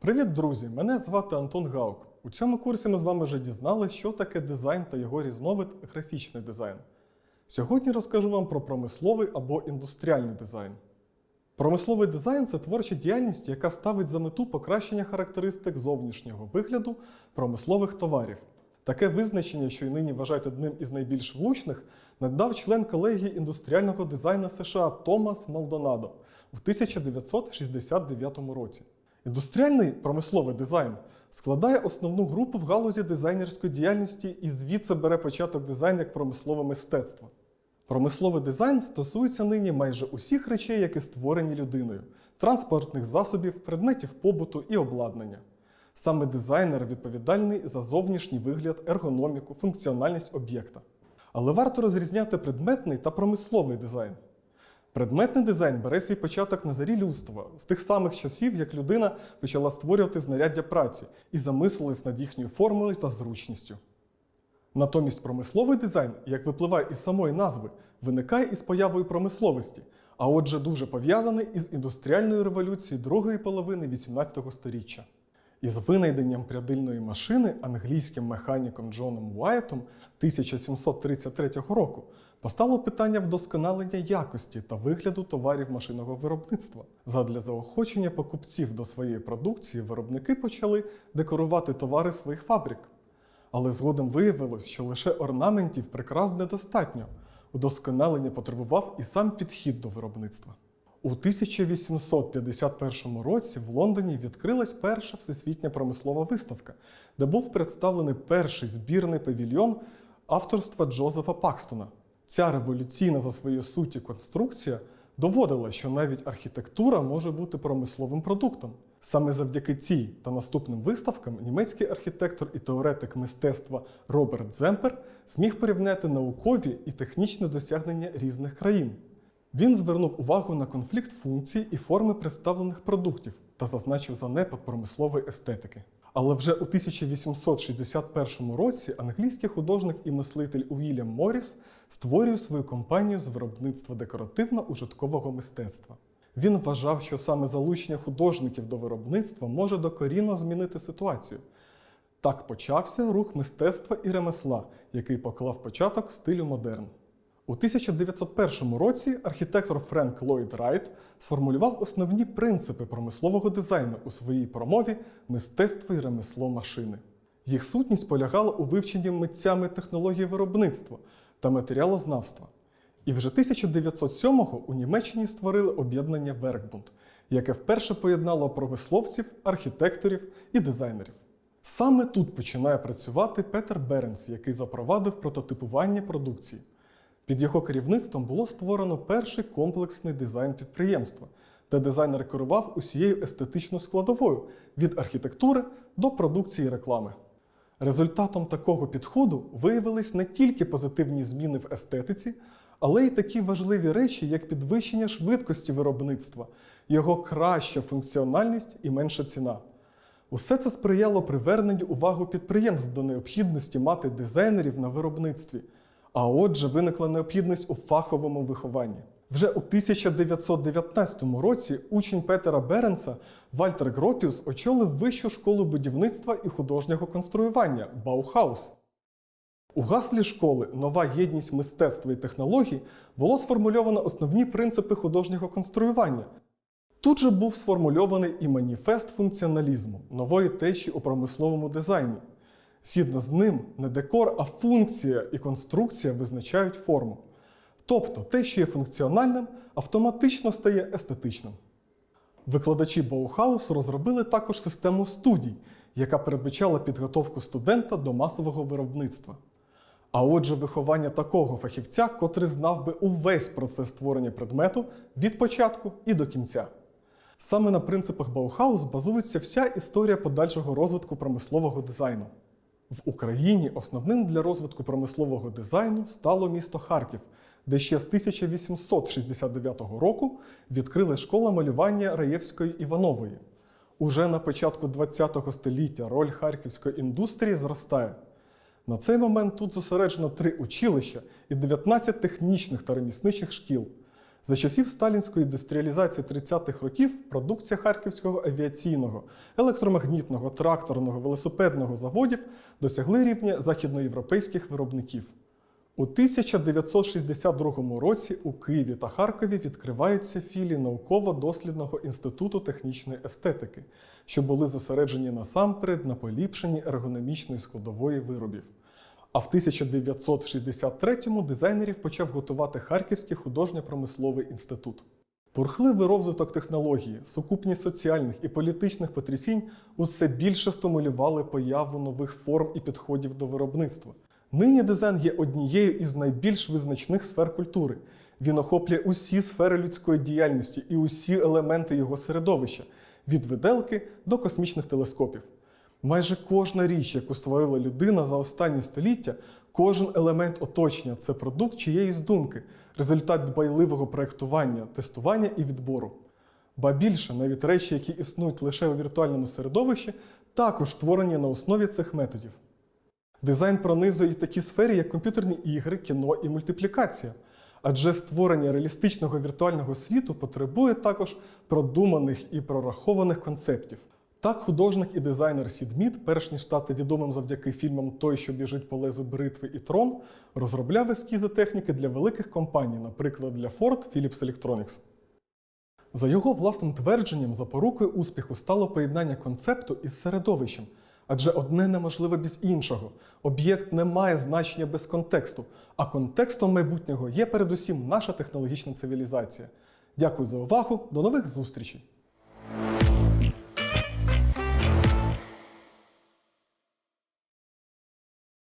Привіт, друзі! Мене звати Антон Гаук. У цьому курсі ми з вами вже дізналися, що таке дизайн та його різновид графічний дизайн. Сьогодні розкажу вам про промисловий або індустріальний дизайн. Промисловий дизайн це творча діяльність, яка ставить за мету покращення характеристик зовнішнього вигляду промислових товарів. Таке визначення, що й нині вважають одним із найбільш влучних, надав член колегії індустріального дизайну США Томас Малдонадо в 1969 році. Індустріальний промисловий дизайн складає основну групу в галузі дизайнерської діяльності і звідси бере початок дизайн як промислове мистецтво. Промисловий дизайн стосується нині майже усіх речей, які створені людиною: транспортних засобів, предметів побуту і обладнання. Саме дизайнер відповідальний за зовнішній вигляд, ергономіку, функціональність об'єкта. Але варто розрізняти предметний та промисловий дизайн. Предметний дизайн бере свій початок на зарі людства з тих самих часів, як людина почала створювати знаряддя праці і замислилась над їхньою формою та зручністю. Натомість промисловий дизайн, як випливає із самої назви, виникає із появою промисловості, а отже, дуже пов'язаний із індустріальною революцією другої половини XVIII століття. Із винайденням прядильної машини англійським механіком Джоном Уайтом 1733 року постало питання вдосконалення якості та вигляду товарів машинного виробництва. Задля заохочення покупців до своєї продукції виробники почали декорувати товари своїх фабрик. Але згодом виявилось, що лише орнаментів прикрас недостатньо. Удосконалення потребував і сам підхід до виробництва. У 1851 році в Лондоні відкрилась перша всесвітня промислова виставка, де був представлений перший збірний павільйон авторства Джозефа Пакстона. Ця революційна за своєю суті конструкція доводила, що навіть архітектура може бути промисловим продуктом. Саме завдяки цій та наступним виставкам німецький архітектор і теоретик мистецтва Роберт Земпер зміг порівняти наукові і технічні досягнення різних країн. Він звернув увагу на конфлікт функцій і форми представлених продуктів та зазначив занепад промислової естетики. Але вже у 1861 році англійський художник і мислитель Уільям Моріс створює свою компанію з виробництва декоративно-ужиткового мистецтва. Він вважав, що саме залучення художників до виробництва може докорінно змінити ситуацію. Так почався рух мистецтва і ремесла, який поклав початок стилю модерн. У 1901 році архітектор Френк Ллойд Райт сформулював основні принципи промислового дизайну у своїй промові Мистецтво і ремесло машини. Їх сутність полягала у вивченні митцями технології виробництва та матеріалознавства. І вже 1907-го у Німеччині створили об'єднання Веркбунд, яке вперше поєднало промисловців, архітекторів і дизайнерів. Саме тут починає працювати Петер Беренс, який запровадив прототипування продукції. Під його керівництвом було створено перший комплексний дизайн підприємства, де дизайнер керував усією естетичною складовою від архітектури до продукції реклами. Результатом такого підходу виявились не тільки позитивні зміни в естетиці, але й такі важливі речі, як підвищення швидкості виробництва, його краща функціональність і менша ціна. Усе це сприяло приверненню увагу підприємств до необхідності мати дизайнерів на виробництві. А отже, виникла необхідність у фаховому вихованні. Вже у 1919 році учень Петера Беренса Вальтер Гропіус очолив Вищу школу будівництва і художнього конструювання Баухаус. У гаслі школи Нова єдність мистецтва і технологій було сформульовано основні принципи художнього конструювання. Тут же був сформульований і маніфест функціоналізму нової течії у промисловому дизайні. Згідно з ним, не декор, а функція і конструкція визначають форму. Тобто те, що є функціональним, автоматично стає естетичним. Викладачі Баухаусу розробили також систему студій, яка передбачала підготовку студента до масового виробництва. А отже, виховання такого фахівця, котрий знав би увесь процес створення предмету від початку і до кінця. Саме на принципах Баухаус базується вся історія подальшого розвитку промислового дизайну. В Україні основним для розвитку промислового дизайну стало місто Харків, де ще з 1869 року відкрили школа малювання Раєвської Іванової. Уже на початку ХХ століття роль харківської індустрії зростає. На цей момент тут зосереджено три училища і 19 технічних та ремісничих шкіл. За часів сталінської індустріалізації 30-х років продукція Харківського авіаційного, електромагнітного, тракторного, велосипедного заводів досягли рівня західноєвропейських виробників. У 1962 році у Києві та Харкові відкриваються філії науково-дослідного інституту технічної естетики, що були зосереджені насамперед на поліпшенні ергономічної складової виробів. А в 1963-му дизайнерів почав готувати Харківський художньо-промисловий інститут. Бурхливий розвиток технології, сукупність соціальних і політичних потрясінь усе більше стимулювали появу нових форм і підходів до виробництва. Нині дизайн є однією із найбільш визначних сфер культури. Він охоплює усі сфери людської діяльності і усі елементи його середовища від виделки до космічних телескопів. Майже кожна річ, яку створила людина за останні століття, кожен елемент оточення це продукт чиєїсь думки, результат дбайливого проєктування, тестування і відбору. Ба більше, навіть речі, які існують лише у віртуальному середовищі, також створені на основі цих методів. Дизайн пронизує такі сфери, як комп'ютерні ігри, кіно і мультиплікація. Адже створення реалістичного віртуального світу потребує також продуманих і прорахованих концептів. Так, художник і дизайнер Сід Мід, перш ніж стати відомим завдяки фільмам Той, що біжить по лезу бритви і Трон, розробляв ескізи техніки для великих компаній, наприклад, для Ford Philips Electronics. За його власним твердженням, запорукою успіху стало поєднання концепту із середовищем, адже одне неможливе без іншого. Об'єкт не має значення без контексту, а контекстом майбутнього є передусім наша технологічна цивілізація. Дякую за увагу, до нових зустрічей!